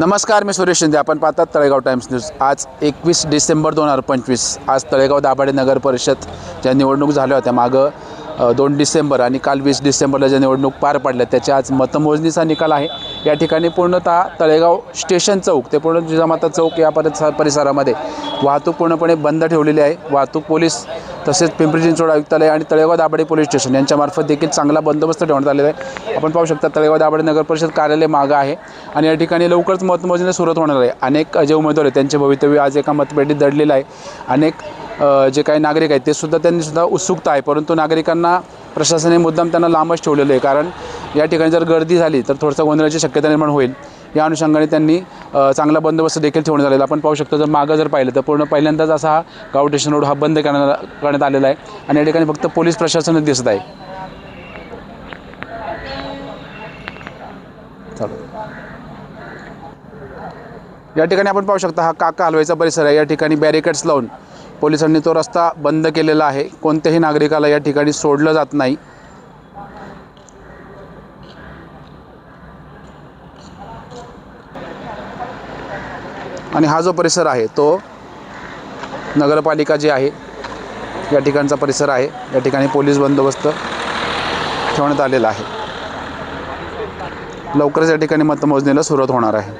नमस्कार मी सुरेश शिंदे. आपण पाहतात तळेगाव टाइम्स न्यूज. आज एकवीस डिसेंबर दोन हजार पंचवीस. आज तळेगाव दाभाडे नगर परिषद ज्या निवडणूक झाल्या होत्या मागं दोन डिसेंबर आणि काल वीस डिसेंबरला ज्या निवडणूक पार पडल्या त्याच्या आज मतमोजणीचा निकाल आहे. या ठिकाणी पूर्णतः तळेगाव स्टेशन चौक ते पूर्ण जिजामाता चौक या परिसरामध्ये वाहतूक पूर्णपणे बंद ठेवलेली आहे. वाहतूक पोलीस तसेच पिंपरी चिंचवड आयुक्तालय आणि तळेगाव दाभाडे पोलीस स्टेशन यांच्यामार्फत देखील चांगला बंदोबस्त ठेवण्यात आलेला आहे. आपण पाहू शकता तळेगाव दाभाडे नगर परिषद कार्यालय मागं आहे आणि या ठिकाणी लवकरच मतमोजणी सुरुवात होणार आहे. अनेक जे उमेदवार आहेत त्यांचे भवितव्य आज एका मतपेटीत दडलेलं आहे. अनेक जे काही नागरिक आहेत ते सुद्धा त्यांनी सुद्धा उत्सुकता आहे. परंतु नागरिकांना प्रशासनाने मुद्दाम त्यांना लांबच ठेवलेलं आहे. कारण या ठिकाणी जर गर्दी झाली तर थोडंसं गोंधळाची शक्यता निर्माण होईल. या अनुषंगाने त्यांनी चांगला बंदोबस्त देखील ठेवण्यात आलेला आपण पाहू शकतो जर मागं जर पाहिलं तर पूर्ण पहिल्यांदाच असा हा गाव स्टेशन रोड हा बंद करण्यात करण्यात आलेला आहे. आणि या ठिकाणी फक्त पोलीस प्रशासनच दिसत आहे. या ठिकाणी आपण पाहू शकता हा काका हलवाईचा परिसर आहे. या ठिकाणी बॅरिकेड्स लावून पोलिसांनी तो रस्ता बंद केलेला आहे. कोणत्याही नागरिकाला या ठिकाणी सोडलं जात नाही. आणि हा जो परिसर आहे तो नगरपालिका जी आहे या ठिकाणचा परिसर आहे. या ठिकाणी पोलीस बंदोबस्त ठेवण्यात आलेला आहे. लवकरच या ठिकाणी मतमोजणीला सुरुवात होणार आहे.